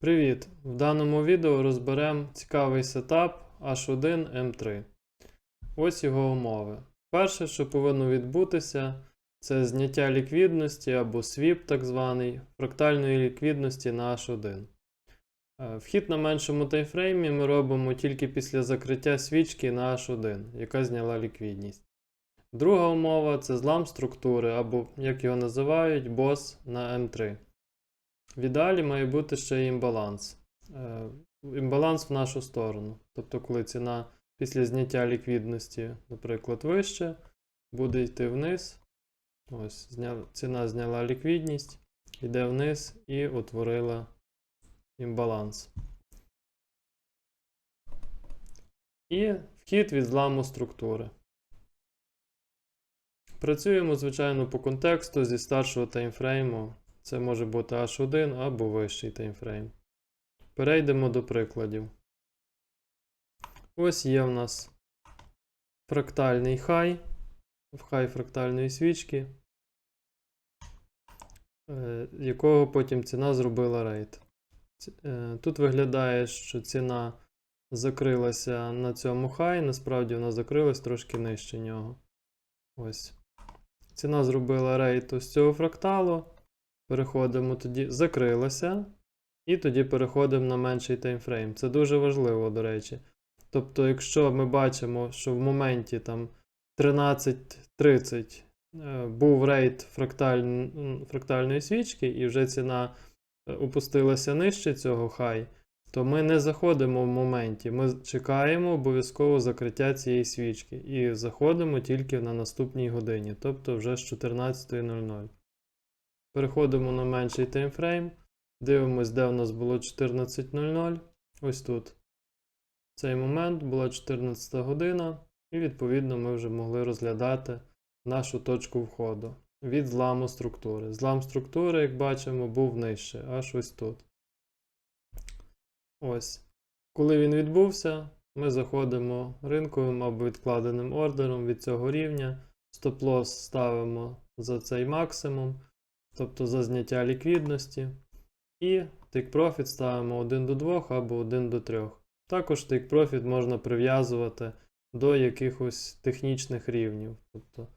Привіт! В даному відео розберемо цікавий сетап H1M3. Ось його умови. Перше, що повинно відбутися, це зняття ліквідності або свіп, так званий, фрактальної ліквідності на H1. Е, Вхід на меншому таймфреймі ми робимо тільки після закриття свічки на H1, яка зняла ліквідність. Друга умова це злам структури, або, як його називають, BOS на M3. В ідеалі має бути ще імбаланс. Е, Імбаланс в нашу сторону. Тобто, коли ціна після зняття ліквідності, наприклад, вище, буде йти вниз. Ось, зня... ціна зняла ліквідність, йде вниз і утворила імбаланс. І вхід від зламу структури. Працюємо, звичайно, по контексту зі старшого таймфрейму. Це може бути H1 або вищий таймфрейм. Перейдемо до прикладів. Ось є в нас фрактальний хай, в хай фрактальної свічки, е, якого потім ціна зробила рейд. Е, Тут виглядає, що ціна закрилася на цьому хай, насправді вона закрилась трошки нижче нього. Ось. Ціна зробила рейд ось цього фракталу. Переходимо тоді, закрилася, і тоді переходимо на менший таймфрейм. Це дуже важливо, до речі. Тобто, якщо ми бачимо, що в моменті там 13.30 е, був рейд фракталь... фрактальної свічки, і вже ціна е, опустилася нижче цього хай, то ми не заходимо в моменті. Ми чекаємо обов'язково закриття цієї свічки і заходимо тільки на наступній годині, тобто вже з 14.00. Переходимо на менший таймфрейм. Дивимось, де в нас було 14.00. Ось тут. В цей момент була 14 година, і відповідно ми вже могли розглядати нашу точку входу від зламу структури. Злам структури, як бачимо, був нижче, аж ось тут. Ось. Коли він відбувся, ми заходимо ринковим або відкладеним ордером від цього рівня. Стоп-лосс ставимо за цей максимум тобто за зняття ліквідності. І take profit ставимо 1 до 2 або 1 до 3. Також take profit можна прив'язувати до якихось технічних рівнів, тобто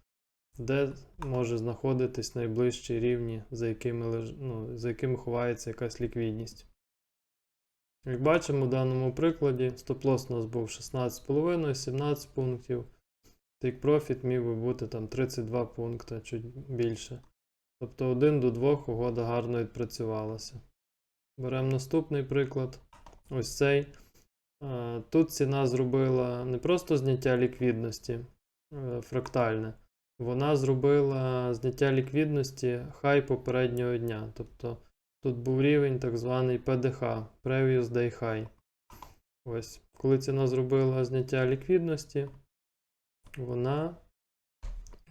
де може знаходитись найближчі рівні, за якими, ну, за якими ховається якась ліквідність. Як бачимо в даному прикладі, стоп-лосс у нас був 16,5, 17 пунктів. Take profit міг би бути там 32 пункти, чуть більше. Тобто 1 до 2 угода гарно відпрацювалася. Беремо наступний приклад. Ось цей. Е, Тут ціна зробила не просто зняття ліквідності е, фрактальне, вона зробила зняття ліквідності хай попереднього дня. Тобто тут був рівень так званий PDH, Previous Day High. Ось. Коли ціна зробила зняття ліквідності, вона.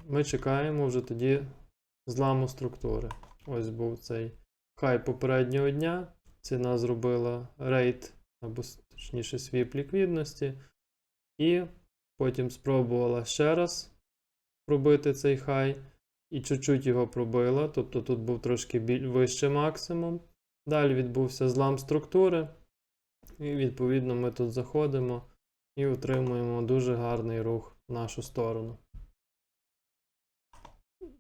Ми чекаємо вже тоді зламу структури. Ось був цей хай попереднього дня. Ціна зробила рейд, або точніше свіп ліквідності. І потім спробувала ще раз пробити цей хай. І чуть-чуть його пробила. Тобто тут був трошки вище максимум. Далі відбувся злам структури. І відповідно ми тут заходимо і отримуємо дуже гарний рух в нашу сторону.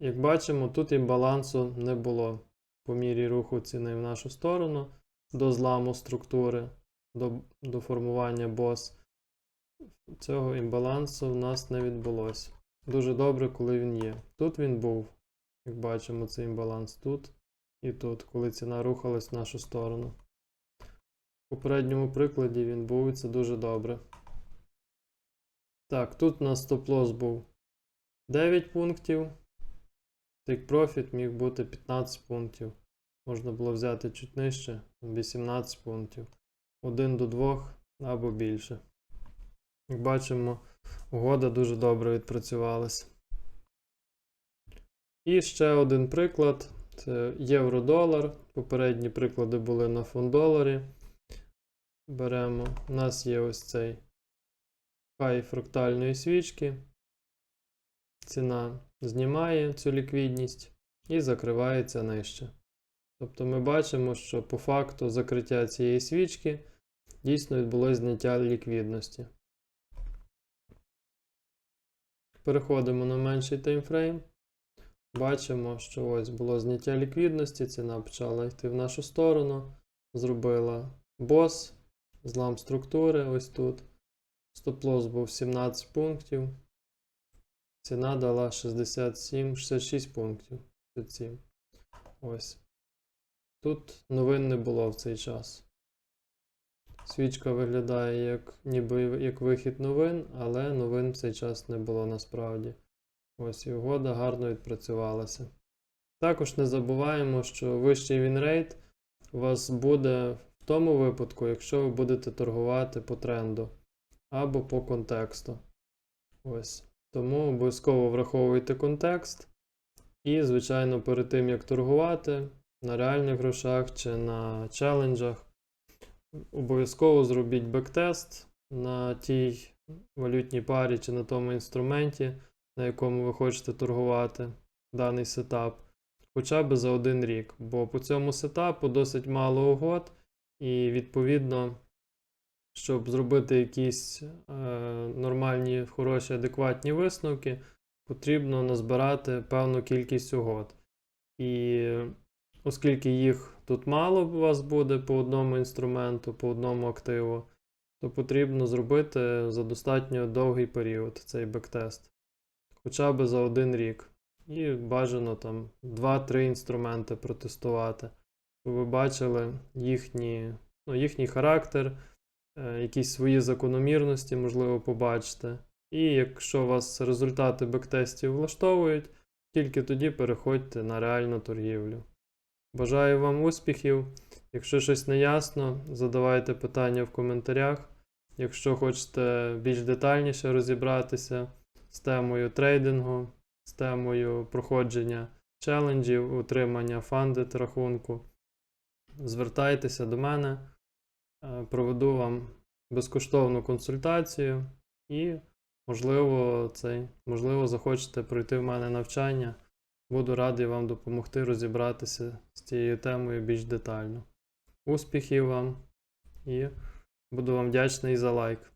Як бачимо, тут і балансу не було по мірі руху ціни в нашу сторону до зламу структури, до, до формування бос. Цього імбалансу в нас не відбулося. Дуже добре, коли він є. Тут він був, як бачимо, цей імбаланс тут і тут, коли ціна рухалась в нашу сторону. В попередньому прикладі він був і це дуже добре. Так, тут у нас стоп-лосс був 9 пунктів. Take Profit міг бути 15 пунктів. Можна було взяти чуть нижче, 18 пунктів. 1 до 2 або більше. Як бачимо, угода дуже добре відпрацювалася. І ще один приклад це євро-долар. Попередні приклади були на фунт-доларі. Беремо. У нас є ось цей хай фрактальної свічки. Ціна знімає цю ліквідність і закривається нижче. Тобто ми бачимо, що по факту закриття цієї свічки дійсно відбулось зняття ліквідності. Переходимо на менший таймфрейм. Бачимо, що ось було зняття ліквідності, ціна почала йти в нашу сторону. Зробила бос, злам структури ось тут. Стоп-лосс був 17 пунктів. Ціна дала 67, 66 пунктів. 67. Ось. Тут новин не було в цей час. Свічка виглядає як ніби як вихід новин, але новин в цей час не було насправді. Ось і угода гарно відпрацювалася. Також не забуваємо, що вищий вінрейт у вас буде в тому випадку, якщо ви будете торгувати по тренду або по контексту. Ось. Тому обов'язково враховуйте контекст. І, звичайно, перед тим як торгувати на реальних грошах чи на челенджах, обов'язково зробіть бектест на тій валютній парі чи на тому інструменті, на якому ви хочете торгувати даний сетап, хоча б за один рік. Бо по цьому сетапу досить мало угод, і відповідно, щоб зробити якісь е, нормальні, хороші, адекватні висновки, потрібно назбирати певну кількість угод. І оскільки їх тут мало у вас буде по одному інструменту, по одному активу, то потрібно зробити за достатньо довгий період цей бектест. Хоча б за один рік. І бажано там 2-3 інструменти протестувати. Щоб ви бачили їхні, ну, їхній характер, якісь свої закономірності, можливо, побачите. І якщо вас результати бектестів влаштовують, тільки тоді переходьте на реальну торгівлю. Бажаю вам успіхів. Якщо щось не ясно, задавайте питання в коментарях. Якщо хочете більш детальніше розібратися з темою трейдингу, з темою проходження челенджів, утримання фандит рахунку, звертайтеся до мене, Е, проведу вам безкоштовну консультацію і, можливо, цей, можливо, захочете пройти в мене навчання. Буду радий вам допомогти розібратися з цією темою більш детально. Успіхів вам і буду вам вдячний за лайк.